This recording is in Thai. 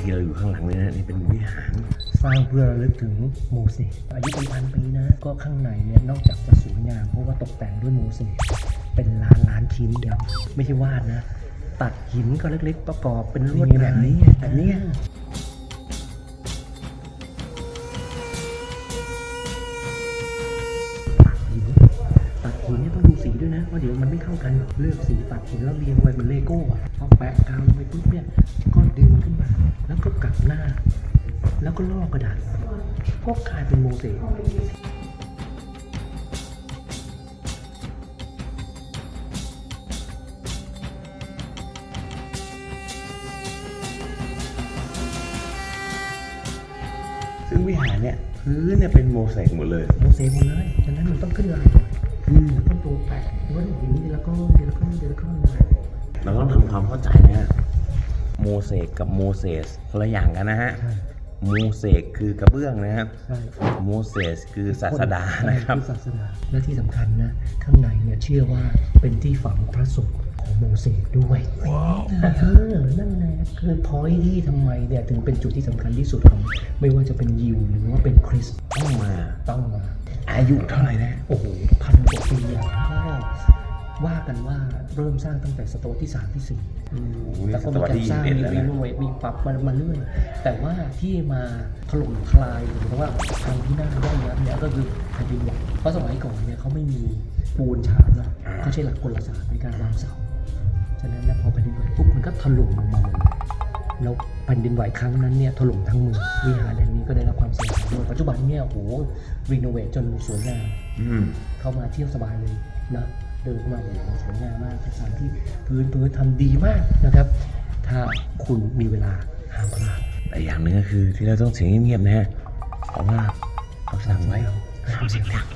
ที่เราอยู่ข้างหลังเลยนะนี่เป็นวิหาร สร้างเพื่อระลึกถึงโมเสสอายุเป็นพันปีนะ ก็ข้างในเนี่ยนอกจากจะสวยงามเพราะว่าตกแต่งด้วยโมเสสเป็นล้านล้านชิ้นเดียวไม่ใช่วาดนะ ตัดหินก็เล็กๆ ประกอบเป็นลวดนี่แบบนี้แบบนี้ตัดหินตัดหินเนี่ยต้องดูสีด้วยนะว่าเดี๋ยวมันไม่เข้ากันเลือกสีตัดหินแล้วเรียงไว้เหมือนเลโก้อะพอแปะกาวลงไปปุ๊บเนี่ยก็ดึง แล้วก็กลับหน้า แล้วก็ลอกกระดาษก็กลายเป็นโมเสสซึ่งวิหารเนี่ยพื้นเนี่ยเป็นโมเสกหมดเลย โมเสสหมดเลยฉะนั้นมันต้องขึ้นลายก่อนแล้วก็ตัวแปะแล้วก็หินทีละก้อนทีละก้อนทีละก้อนมาเราต้องทำความเข้าใจนะฮะ โมเสกกับโมเสสคนละอย่างกันนะฮะใช่โมเสกคือกระเบื้องนะครับใช่โมเสสคือศาสดานะครับอศาสดาและที่สำคัญนะ ข้างในเนี่ยเชื่อว่าเป็นที่ฝังพระศพของโมเสสด้วยว้าวเออนั่นแหละคือพอยที่ทำไมเนี่ยถึงเป็นจุดที่สำคัญที่สุดของไม่ว่าจะเป็นยิวหรือว่าเป็นคริสต์ต้องมาต้องมา อายุเท่าไหร่นะ โอ้โหพันกว่าปีอะก็ ว่ากันว่าเริ่มสร้างตั้งแต่ศตวรรษที่ 3 ที่4โอ้โหนี่แล้วศก็ตมีวรรษการที่สร้าง21มีแล้วรีนะโนเวทมีปรับมามาเรื่อย แต่ว่าที่มาถล่มทลายหรือว่าทางที่น่าย่อยยับเนี่ยก็คือแผ่นดินไหวเพราะสมัยก่อนเนี่ยเขาไม่มีปูนฉาบนะเขาใช้หลักกลศาสตร์ในการวางเสา ฉะนั้นนะพอแผ่นดินไหวปุ๊บมันก็ถล่มลงมาเลยแล้วแผ่นดินไหวครั้งนั้นเนี่ยถล่มทั้งเมืองวิหารแห่งนี้ก็ได้รับความเสียหายด้วยปัจจุบันเนี่ยโอ้โหรีโนเวทจนสวยงามอืมเข้ามาเที่ยวสบายเลยนะ เดินเข้ามาโอ้โหสวยงามมากสถานที่พื้นพื้นทำดีมากนะครับ ถ้าคุณมีเวลาห้ามพลาดแต่อย่างหนึ่งก็คือที่เราต้องเสียงเงียบๆนะฮะเพราะว่าเขาสั่งไว้ห้ามเสียงดัง